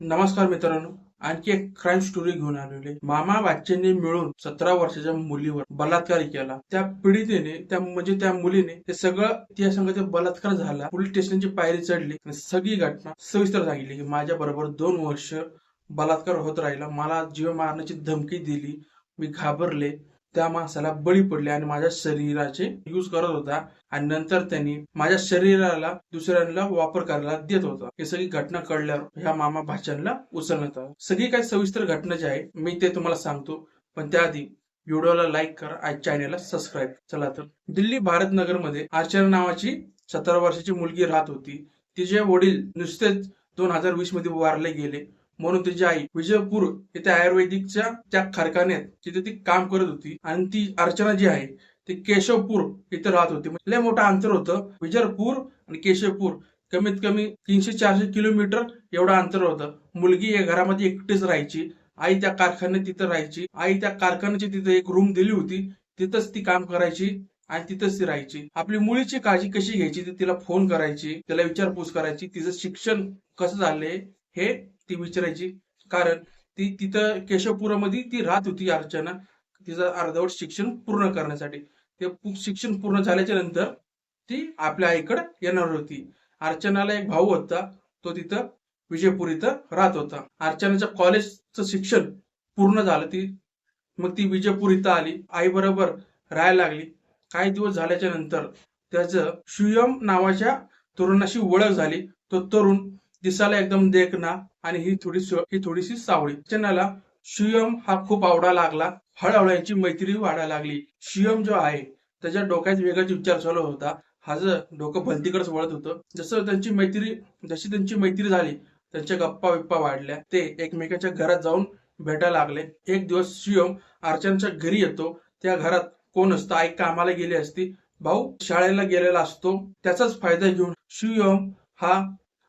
नमस्कार मित्रांनो आणखी एक क्राईम स्टोरी घेऊन आलेले मामा बाच्चेंनी मिळून सतरा वर्षाच्या मुलीवर बलात्कार केला. त्या पीडितेने त्या म्हणजे त्या मुलीने ते सगळं त्या संग बलात्कार झाला. पोलीस स्टेशनची पायरी चढली आणि सगळी घटना सविस्तर सांगितली की माझ्या बरोबर दोन वर्ष बलात्कार होत राहिला. मला जीव मारण्याची धमकी दिली. मी घाबरले. त्या माणसाला बळी पडले आणि माझ्या शरीराचे यूज करत होता. आणि नंतर त्यांनी माझ्या शरीराला दुसऱ्यांना वापर करायला देत होता. हे सगळी घटना कळल्यावर ह्या मामा भाच्यांना उचलण्यात सगळी काही सविस्तर घटना जी आहे. मी ते तुम्हाला सांगतो. पण त्याआधी व्हिडिओला लाईक करा आणि चॅनेलला सबस्क्राईब चला तर. दिल्ली भारत नगरमध्ये अर्चना नावाची सतरा वर्षाची मुलगी राहत होती. तिचे वडील नुसतेच दोन हजार वीसमध्ये वारले गेले. म्हणून तिची आई विजयपूर येथे आयुर्वेदिकच्या त्या कारखान्यात तिथे ती काम करत होती. आणि ती अर्चना जी आहे ती केशवपूर इथे राहत होती. म्हणजे लय मोठं अंतर होतं. विजयपूर आणि केशवपूर. कमीत कमी तीनशे चारशे किलोमीटर एवढं अंतर होतं. मुलगी या घरामध्ये एकटीच राहायची. आई त्या कारखान्यात तिथं राहायची. आई त्या कारखान्याची तिथे एक रूम दिली होती. तिथंच ती काम करायची आणि तिथंच ती राहायची. आपली मुलीची काळजी कशी घ्यायची? ती तिला फोन करायची तिला विचारपूस करायची तिचं शिक्षण कसं झालंय हे ती विचारायची. कारण ती तिथं केशवपुरामध्ये ती राहत होती अर्चना. तिचं अर्धवट शिक्षण पूर्ण करण्यासाठी. ते शिक्षण पूर्ण झाल्याच्यानंतर ती आपल्या आईकडे येणार होती. अर्चनाला एक भाऊ होता. तो तिथं विजयपूर इथं राहत होता. अर्चनाचं कॉलेजचं शिक्षण पूर्ण झालं. ती मग ती विजयपूर इथं आली. आई बरोबर राहायला लागली. काही दिवस झाल्याच्यानंतर त्याचं शुयम नावाच्या तरुणाशी ओळख झाली. तो तरुण दिसायला एकदम देखना आणि ही थोडी ही थोडीशी सावळी. अर्चनाला शिवम हा खूप आवडा लागला. हळूहळू यांची मैत्री वाढायला लागली. शिवम जो आहे त्याच्या डोक्यात वेगळाच विचार चालू होता. हा जर डोकं भलतीकडेच वळत होतं जसं त्यांची मैत्री जशी त्यांची मैत्री झाली त्यांच्या गप्पा बिप्पा वाढल्या. ते एकमेकाच्या घरात जाऊन भेटायला लागले. एक दिवस शिवम अर्चनाच्या घरी येतो. त्या घरात कोण असतं? आई कामाला गेली असती. भाऊ शाळेला गेलेला असतो. त्याचाच फायदा घेऊन शिवम हा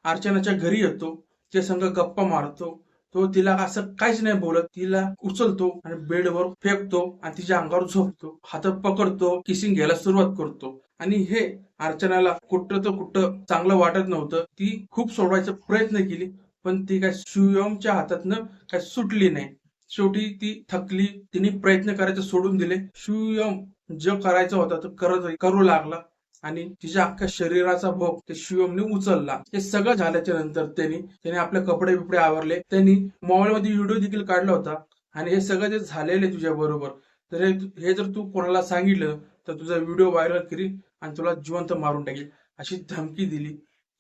अर्चनाच्या घरी येतो. त्या संग गप्पा मारतो. तो तिला असं काहीच नाही बोलत. तिला उचलतो आणि बेडवर फेकतो आणि तिच्या अंगावर झोपतो. हात पकडतो किसिंग घ्यायला सुरुवात करतो. आणि हे अर्चनाला कुठं तर कुठं चांगलं वाटत नव्हतं. ती खूप सोडवायचा प्रयत्न केली पण ती काय शिवमच्या हातातनं काय सुटली नाही. शेवटी ती थकली. तिने प्रयत्न करायचं सोडून दिले. शिवम जो करायचा होता तो करत करू लागला. आणि तिच्या अख्ख्या शरीराचा भोग ते शिवमने उचलला. हे सगळं झाल्याच्यानंतर त्यांनी त्याने आपले कपडे बिपडे आवरले. त्यांनी मोबाईल मध्ये व्हिडिओ देखील काढला होता. आणि हे सगळं जे झालेले तुझ्या बरोबर तर हे जर तू कोणाला सांगितलं तर तुझा व्हिडिओ व्हायरल करील आणि तुला जिवंत मारून टाकेल. अशी धमकी दिली.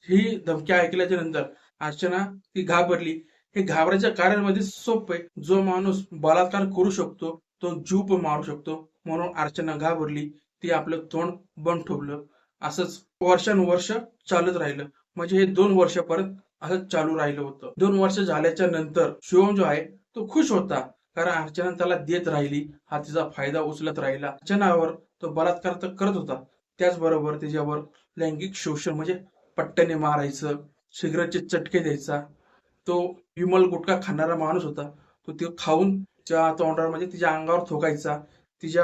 ही धमकी ऐकल्याच्या नंतर अर्चना ती घाबरली. हे घाबरायच्या कार्यामध्ये सोपे आहे. जो माणूस बलात्कार करू शकतो तो जीव पण मारू शकतो म्हणून अर्चना घाबरली. ते आपलं तोंड बंद ठेवलं. असंच वर्षानुवर्ष चालत राहिलं. म्हणजे हे दोन वर्षापर्यंत असंच चालू राहिलं होतं. दोन वर्ष झाल्याच्यानंतर शिवम जो आहे तो खुश होता. कारण अर्चना त्याला देत राहिली. हा तिचा फायदा उचलत राहिला. अर्चनावर तो बलात्कार तर करत होता. त्याचबरोबर त्याच्यावर लैंगिक शोषण म्हणजे पट्ट्याने मारायचं सिगरेटचे चटके द्यायचा. तो विमल गुटखा खाणारा माणूस होता. तो ते खाऊन त्या तोंडावर म्हणजे तिच्या अंगावर थोकायचा तिच्या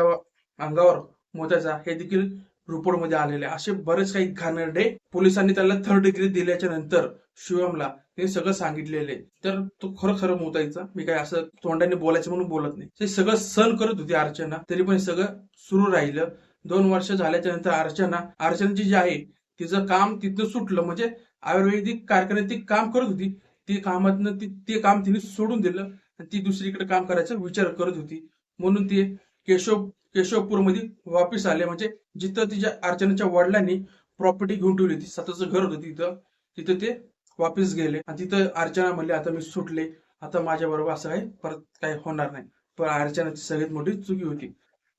अंगावर मोत्याचा. हे देखील रिपोर्टमध्ये आलेले असे बरेच काही घाणेरडे पोलिसांनी त्याला थर्ड डिग्री दिल्याच्या नंतर शिवमला ते सगळं सांगितलेले. तर तो खरं खरं मोतायचा मी काय असं तोंडाने बोलायचं म्हणून बोलत नाही. ते सगळं सहन करत होती अर्चना. तरी पण सगळं सुरू राहिलं. दोन वर्ष झाल्याच्यानंतर अर्चना अर्चनाची जी आहे तिचं काम तिथं सुटलं. म्हणजे आयुर्वेदिक कारखान्यात ती काम करत होती. ती कामातनं ती ते काम तिने सोडून दिलं. आणि ती दुसरीकडे काम करायचा विचार करत होती. म्हणून ती केशव केशवपूरमध्ये वापस आले. म्हणजे जिथं तिच्या अर्चनाच्या वडिलांनी प्रॉपर्टी घेऊन ठेवली होती. स्वतःचं घर होतं तिथं. तिथं ते वापिस गेले. आणि तिथं अर्चना म्हणले आता मी सुटले. आता माझ्या बरोबर असं काही परत काही होणार नाही. पण अर्चनाची सगळ्यात मोठी चुकी होती.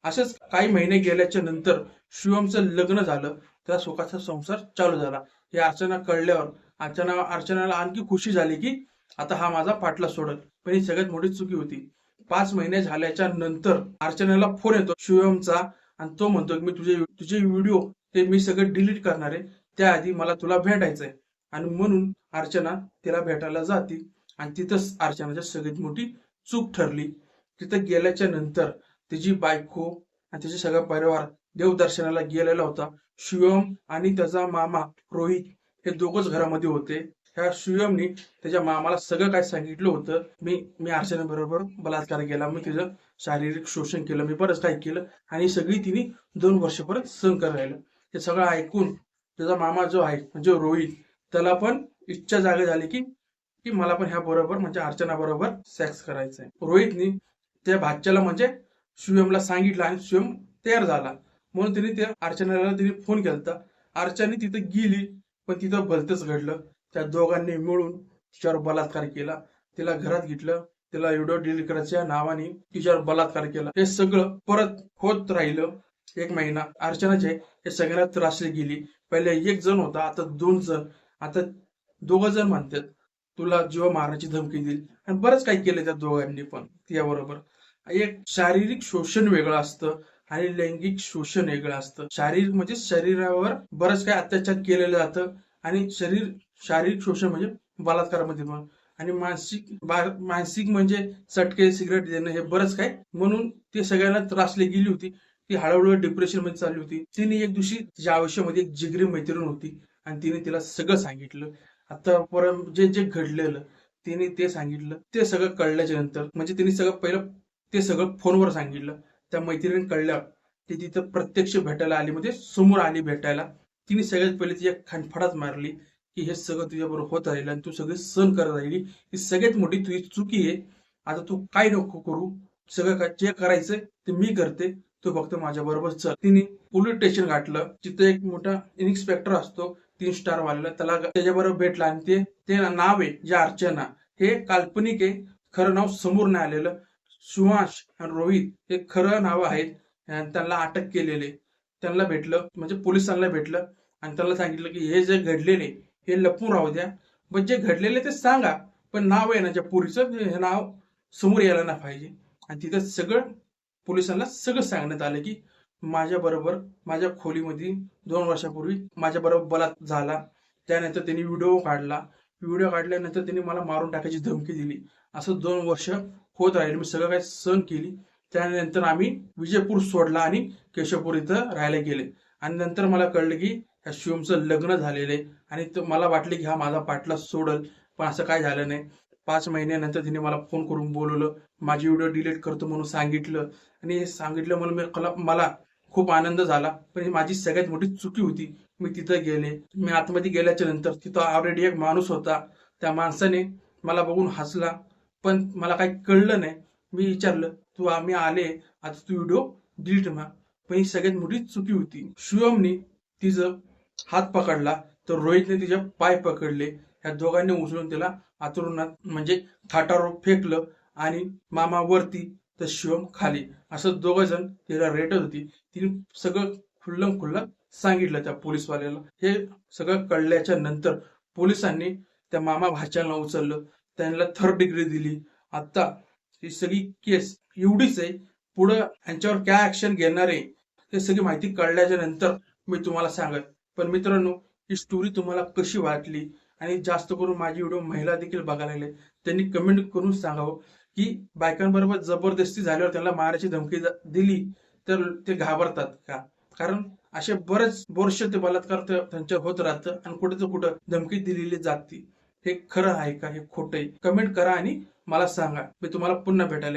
असेच काही महिने गेल्याच्यानंतर शिवमचं लग्न झालं. त्या सुखाचा संसार चालू झाला. हे अर्चना कळल्यावर अर्चना अर्चनाला आणखी खुशी झाली की आता हा माझा पाटला सोडत पण ही सगळ्यात मोठी चुकी होती. पाच महिने झाल्याच्यानंतर अर्चनाला फोन येतो शिवमचा. आणि तो म्हणतो की मी तुझे तुझे व्हिडिओ ते मी सगळे डिलीट करणार आहे. त्याआधी मला तुला भेटायचंय. आणि म्हणून अर्चना तिला भेटायला जाते. आणि तिथंच अर्चनाची सगळ्यात मोठी चूक ठरली. तिथं गेल्याच्यानंतर तिची बायको आणि तिचा सगळा परिवार देवदर्शनाला गेलेला होता. शिवम आणि त्याचा मामा रोहित हे दोघच घरामध्ये होते. ह्या शिवमनी त्याच्या मामाला सगळं काय सांगितलं होतं. मी मी अर्चना बरोबर बलात्कार केला. मी तिचं शारीरिक शोषण केलं. मी बरंच काय केलं. आणि सगळी तिने दोन वर्ष परत सहन करायला राहिलं. हे सगळं ऐकून त्याचा मामा जो आहे म्हणजे रोहित त्याला पण इच्छा जागा झाली की की मला पण ह्या बरोबर म्हणजे अर्चना बरोबर सेक्स करायचं आहे रोहितनी त्या भाच्याला म्हणजे शिवमला सांगितलं आणि शिवम तयार झाला. म्हणून तिने त्या अर्चनाला तिने फोन केला अर्चना तिथं गेली पण तिथं भलतंच घडलं. त्या दोघांनी मिळून तिच्यावर बलात्कार केला. तिला घरात घेतलं. तिला व्हिडिओ डिलीट करायच्या नावाने तिच्यावर बलात्कार केला. हे सगळं परत होत राहिलं एक महिना. अर्चना जे हे सगळ्यांना त्रासली गेली. पहिले एक जण होता आता दोन जण. आता दोघ जण म्हणतात तुला जीव मारण्याची धमकी दिली आणि बरंच काही केलं त्या दोघांनी पण त्याबरोबर एक शारीरिक शोषण वेगळं असतं आणि लैंगिक शोषण वेगळं असतं. शारीरिक म्हणजे शरीरावर बरंच काही अत्याचार केलेलं जातं. आणि शरीर शारीरिक शोषण म्हणजे बलात्कारामध्ये पण. आणि मानसिक बा- मानसिक म्हणजे चटके सिगरेट देणं हे बरंच काय. म्हणून ते सगळ्यांना त्रासली गेली होती. ती हळूहळू डिप्रेशनमध्ये चालली होती. तिने एक दिवशी तिच्या आयुष्यामध्ये एक जिगरी मैत्रीण होती आणि तिने तिला सगळं सांगितलं. आता जे जे घडलेलं तिने ते सांगितलं. ते सगळं कळल्याच्या नंतर म्हणजे तिने सगळं पहिलं ते सगळं फोनवर सांगितलं. त्या मैत्रिणीने कळल्या ती तिथं प्रत्यक्ष भेटायला आली म्हणजे समोर आली भेटायला. तिने सगळ्यात पहिले तिच्या खानफाडात मारली की हे सगळं तुझ्याबरोबर होत राहील आणि तू सगळे सहन करत राहिली. ही सगळ्यात मोठी तुझी चुकी आहे. आता तू काय नको करू? सगळं काय जे करायचंय ते मी करते. तू फक्त माझ्या बरोबर चल. तिने पोलीस स्टेशन गाठलं. तिथे एक मोठा इन्स्पेक्टर असतो. तीन स्टार वालेला त्याला त्याच्याबरोबर भेटला आणि ते ते नाव आहे जे अर्चना. हे काल्पनिक आहे. खरं नाव समोर नाही आलेलं. सुहास आणि रोहित हे खरं नाव आहेत. आणि त्यांना अटक केलेले त्यांना भेटलं म्हणजे पोलिसांना भेटलं आणि त्यांना सांगितलं की हे जे घडलेले हे लपून राहू द्या. पण जे घडलेले ते सांगा पण नाव आहे ना ज्या पोरीचं हे नाव समोर यायला ना पाहिजे. आणि तिथं सगळं पोलिसांना सगळं सांगण्यात आलं की माझ्या बरोबर माझ्या खोलीमध्ये दोन वर्षापूर्वी माझ्या बरोबर बलात् झाला. त्यानंतर त्यांनी व्हिडिओ काढला. व्हिडिओ काढल्यानंतर त्यांनी मला मारून टाकायची धमकी दिली. असं दोन वर्ष होत राहिले. मी सगळं काही सहन केली. त्यानंतर आम्ही विजयपूर सोडला आणि केशवपूर इथं राहायला गेले. आणि नंतर मला कळलं की ह्या शिवमचं लग्न झालेलं आहे. आणि मला वाटलं की हा माझा पाटला सोडल पण असं काय झालं नाही. पाच महिन्यानंतर तिने मला फोन करून बोलवलं माझी व्हिडिओ डिलीट करतो म्हणून सांगितलं. आणि हे सांगितलं म्हणून मी मला खूप आनंद झाला. पण ही माझी सगळ्यात मोठी चुकी होती. मी तिथं गेले. मी आतमध्ये गेल्याच्यानंतर तिथं ऑलरेडी एक माणूस होता. त्या माणसाने मला बघून हसला. पण मला काही कळलं नाही. मी विचारलं तू आम्ही आले आता तू व्हिडिओ डिलीट मार. पण ही सगळ्यात मोठी चुकी होती. शिवमने तिचं हात पकडला तर रोहितने तिचे पाय पकडले. या दोघांनी उचलून तिला आतरुणात म्हणजे थाटावर फेकलं आणि मामा वरती तर शिवम खाली. असं दोघं जण तिला रेटत होती. तिने सगळं खुल्लम खुल्लं सांगितलं त्या पोलीसवाल्याला. हे सगळं कळल्याच्या नंतर पोलिसांनी त्या मामा भाच्याला उचललं. त्यांना थर्ड डिग्री दिली. आता ही सगळी केस एवढीच आहे. पुढं यांच्यावर काय ऍक्शन घेणार आहे हे सगळी माहिती कळल्याच्या नंतर मी तुम्हाला सांगत पण मित्रांनो ही स्टोरी तुम्हाला कशी वाटली? आणि जास्त करून माझी व्हिडिओ महिला देखील बघायला लागले. त्यांनी कमेंट करून सांगावं की बायकांबरोबर जबरदस्ती झाल्यावर त्यांना मारायची धमकी दिली तर ते घाबरतात का? कारण असे बरेच वर्ष ते बलात्कार त्यांच्या होत राहतं आणि कुठे तर कुठं धमकी दिलेली जाते. हे खरं आहे का हे खोटं आहे? कमेंट करा आणि मला सांगा. मी तुम्हाला पुन्हा भेटायला